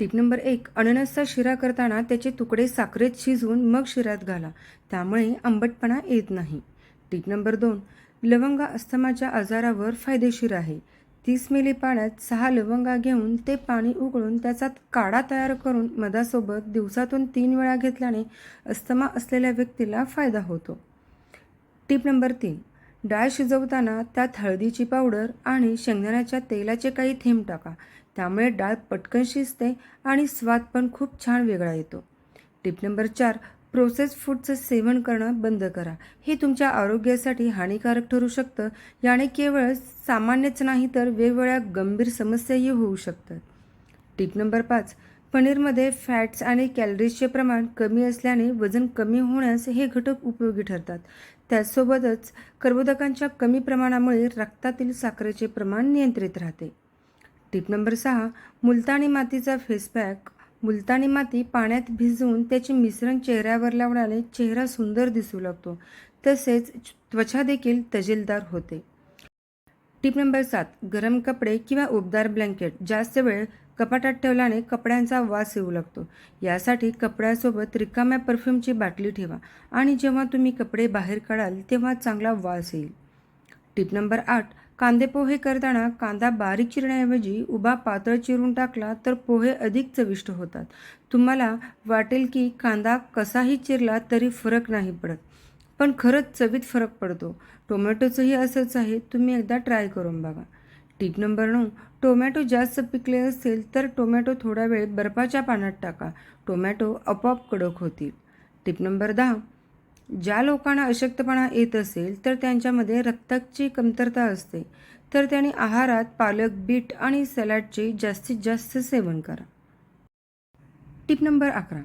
Tip number एक अननसचा शिरा करताना त्याचे तुकडे साखरेत शिजवून मग शिऱ्यात घाला. त्यामुळे आंबटपणा येत नाही. टिप नंबर दोन लवंगा अस्थमाच्या आजारावर फायदेशीर आहे. तीस मिली पाण्यात सहा लवंगा घेऊन ते पाणी उकळून त्याचा काढा तयार करून मधासोबत दिवसातून तीन वेळा घेतल्याने अस्थमा असलेल्या व्यक्तीला फायदा होतो. टिप नंबर तीन डाळ शिजवताना त्यात हळदीची पावडर आणि शेंगदाण्याच्या तेलाचे काही थेंब टाका. त्यामुळे डाळ पटकन शिजते आणि स्वाद पण खूप छान वेगळा येतो. टिप नंबर चार प्रोसेस फूडचं सेवन करणं बंद करा. हे तुमच्या आरोग्यासाठी हानिकारक ठरू शकतं. याने केवळ सामान्यच नाही तर वेगवेगळ्या गंभीर समस्याही होऊ शकतात. टिप नंबर पाच पनीरमध्ये फॅट्स आणि कॅलरीजचे प्रमाण कमी असल्याने वजन कमी होण्यास हे घटक उपयोगी ठरतात. त्यासोबतच कर्बोदकांच्या कमी प्रमाणामुळे रक्तातील साखरेचे प्रमाण नियंत्रित राहते. टिप नंबर सहा मुलतानी मातीचा फेस पॅक मुलतानी माती पाण्यात भिजवून त्याचे मिश्रण चेहऱ्यावर लावल्याने चेहरा सुंदर दिसू लागतो. तसेच त्वचा देखील तजेलदार होते. टिप नंबर सात गरम कपडे किंवा उबदार ब्लँकेट जास्त वेळ कपाटात ठेवल्याने कपड्यांचा वास येऊ लागतो. यासाठी कपड्यासोबत रिकाम्या परफ्यूमची बाटली ठेवा आणि जेव्हा तुम्ही कपडे बाहेर काढाल तेव्हा चांगला वास येईल. टिप नंबर आठ कांदे पोहे करताना कांदा बारीक चिरण्याऐवजी उभा पातळ चिरून टाकला तर पोहे अधिक चविष्ट होतात. तुम्हाला वाटेल की कांदा कसाही चिरला तरी फरक नाही पडत. पण खरंच चवीत फरक पडतो. टोमॅटोचंही असंच आहे. तुम्ही एकदा ट्राय करून बघा. टीप नंबर नऊ. टोमॅटो जास्त पिकले असेल तर टोमॅटो थोडा वेळ बर्फाच्या पाण्यात टाका. टोमॅटो आपोआप कडक होतील. टीप नंबर दहा. ज्या लोकांना अशक्तपणा येत असेल तर त्यांच्यामध्ये रक्ताची कमतरता असते. तर त्यांनी आहारात पालक बीट आणि सॅलडचे जास्तीत जास्त सेवन करा. टिप नंबर अकरा.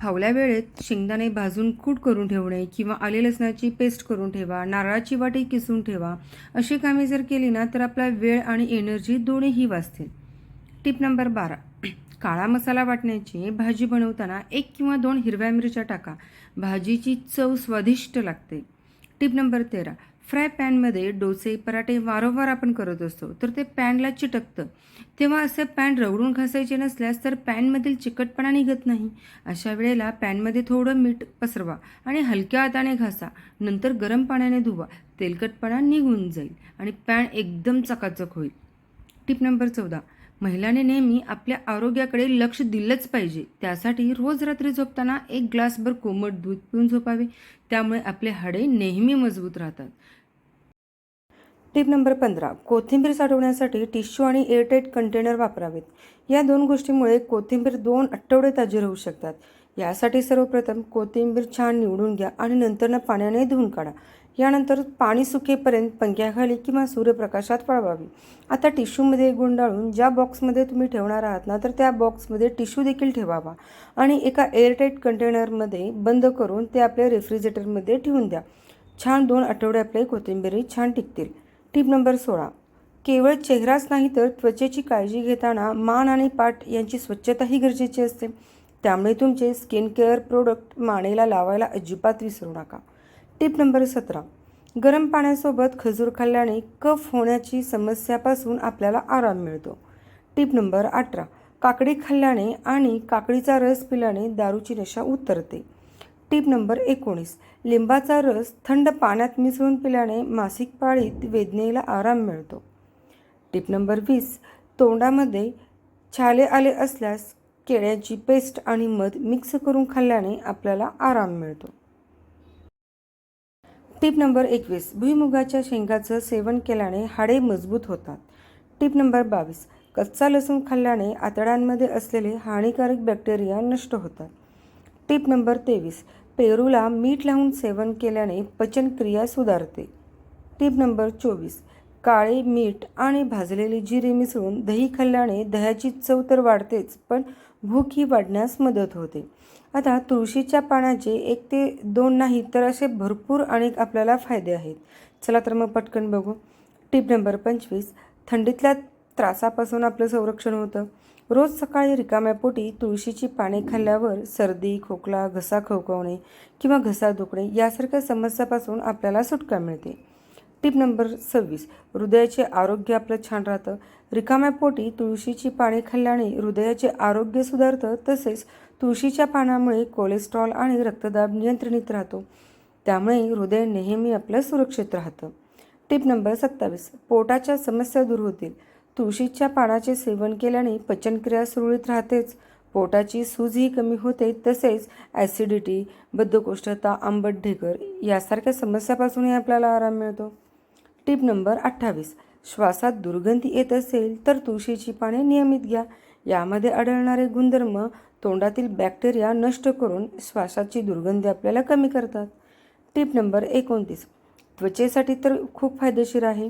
फावल्या वेळेत शेंगदाणे भाजून कूट करून ठेवणे किंवा आले लसणाची पेस्ट करून ठेवा नारळाची वाटी किसून ठेवा अशी कामे जर केली ना तर आपला वेळ आणि एनर्जी दोन्हीही वाचतील. टिप नंबर बारा. काळा मसाला वाटण्याची भाजी बनवताना एक किंवा दोन हिरव्या मिरच्या टाका. भाजीची चव स्वादिष्ट लागते. टिप नंबर तेरा. फ्राय पॅनमध्ये डोसे पराठे वारंवार आपण करत असतो तर ते पॅनला चिटकतं. तेव्हा असे पॅन रगडून घासायचे नसल्यास तर पॅनमधील चिकटपणा निघत नाही. अशा वेळेला पॅनमध्ये थोडं मीठ पसरवा आणि हलक्या हाताने घासा. नंतर गरम पाण्याने धुवा. तेलकटपणा निघून जाईल आणि पॅन एकदम चकाचक होईल. टिप नंबर चौदा. महिलाने नेहमी आपल्या आरोग्याकडे लक्ष दिलंच पाहिजे. त्यासाठी रोज रात्री झोपताना एक ग्लासभर कोमट दूध पिऊन झोपावे. त्यामुळे आपले हाडे नेहमी मजबूत राहतात. टिप नंबर पंधरा. कोथिंबीर साठवण्यासाठी टिश्यू आणि एअरटाईट कंटेनर वापरावेत. या दोन गोष्टीमुळे कोथिंबीर दोन आठवडे ताजी राहू शकतात. यासाठी सर्वप्रथम कोथिंबीर छान निवडून घ्या आणि नंतरनं पाण्याने धुवून काढा. यानंतर पाणी सुकेपर्यंत पंख्याखाली किंवा सूर्यप्रकाशात वाळवावी. आता टिश्यूमध्ये गुंडाळून ज्या बॉक्समध्ये तुम्ही ठेवणार आहात ना तर त्या बॉक्समध्ये टिश्यू देखील ठेवावा आणि एका एअरटाईट कंटेनरमध्ये बंद करून ते आपल्या रेफ्रिजरेटरमध्ये ठेवून द्या. छान दोन आठवडे आपले कोथिंबीरी छान टिकतील. टिप नंबर सोळा. केवळ चेहराच नाही तर त्वचेची काळजी घेताना मान आणि पाठ यांची स्वच्छताही गरजेची असते. त्यामुळे तुमचे स्किन केअर प्रोडक्ट मानेला लावायला अजिबात विसरू नका. टिप नंबर सतरा. गरम पाण्यासोबत खजूर खाल्ल्याने कफ होण्याची समस्यापासून आपल्याला आराम मिळतो. टिप नंबर अठरा. काकडी खाल्ल्याने आणि काकडीचा रस पिल्याने दारूची नशा उतरते. टिप नंबर एकोणीस. लिंबाचा रस थंड पाण्यात मिसळून पिल्याने मासिक पाळीत वेदनेला आराम मिळतो. टिप नंबर वीस. तोंडामध्ये छाले आले असल्यास केळ्याची पेस्ट आणि मध मिक्स करून खाल्ल्याने आपल्याला आराम मिळतो. टिप नंबर एकवीस. भुईमुगाच्या शेंगाचं सेवन केल्याने हाडे मजबूत होतात. टिप नंबर बावीस. कच्चा लसूण खाल्ल्याने आतड्यांमध्ये असलेले हानिकारक बॅक्टेरिया नष्ट होतात. टिप नंबर तेवीस. पेरूला मीठ लावून सेवन केल्याने पचनक्रिया सुधारते. टिप नंबर चोवीस. काळे मीठ आणि भाजलेली जिरे मिसळून दही खाल्ल्याने दह्याची चव तर वाढतेच पण भूक ही वाढण्यास मदत होते. आता तुळशीच्या पाण्याचे एक ते दोन नाही तर असे भरपूर अनेक आपल्याला फायदे आहेत. चला तर मग पटकन बघू. टिप नंबर पंचवीस. थंडीतल्या त्रासापासून आपलं संरक्षण होतं. रोज सकाळी रिकाम्या पोटी तुळशीची पाने खाल्ल्यावर सर्दी खोकला घसा खवखवणे किंवा घसा दुखणे यासारख्या समस्यापासून आपल्याला सुटका मिळते. टिप नंबर सव्वीस. हृदयाचे आरोग्य आपलं छान राहतं. रिकाम्या पोटी तुळशीची पाने खाल्ल्याने हृदयाचे आरोग्य सुधारतं. तसेच तुळशीच्या पानामुळे कोलेस्ट्रॉल आणि रक्तदाब नियंत्रणित राहतो. त्यामुळे हृदय नेहमी आपलं सुरक्षित राहतं. टिप नंबर सत्तावीस. पोटाच्या समस्या दूर होतील. तुळशीच्या पानाचे सेवन केल्याने पचनक्रिया सुरळीत राहतेच. पोटाची सूजही कमी होते. तसेच ॲसिडिटी बद्धकोष्ठता आंबट ढेकर यासारख्या समस्यापासूनही आपल्याला आराम मिळतो. टिप नंबर अठ्ठावीस. श्वासात दुर्गंधी येत असेल तर तुळशीची पाने नियमित घ्या. यामध्ये आढळणारे गुणधर्म तोंडातील बॅक्टेरिया नष्ट करून श्वासाची दुर्गंधी आपल्याला कमी करतात. टिप नंबर एकोणतीस. त्वचेसाठी तर खूप फायदेशीर आहे.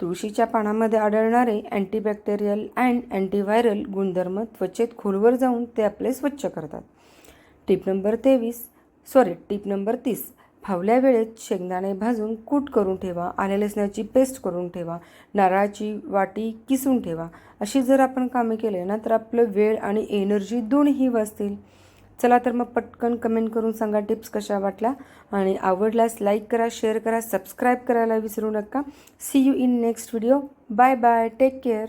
तुळशीच्या पानामध्ये आढळणारे अँटीबॅक्टेरियल अँड अँटीव्हायरल गुणधर्म त्वचेत खोलवर जाऊन ते आपले स्वच्छ करतात. टिप नंबर तेवीस. सॉरी टिप नंबर तीस. फावल्या वेळेत शेंगदाणे भाजून कूट करून ठेवा आल्या लसणाची पेस्ट करून ठेवा नारळाची वाटी किसून ठेवा. अशी जर आपण कामे केले ना तर आपलं वेळ आणि एनर्जी दोन्ही वाचतील. चला तर मग पटकन कमेंट करून सांगा टिप्स कशा वाटल्या. आणि आवडल्यास लाईक करा शेअर करा सबस्क्राईब करायला विसरू नका. See you in next video bye bye take care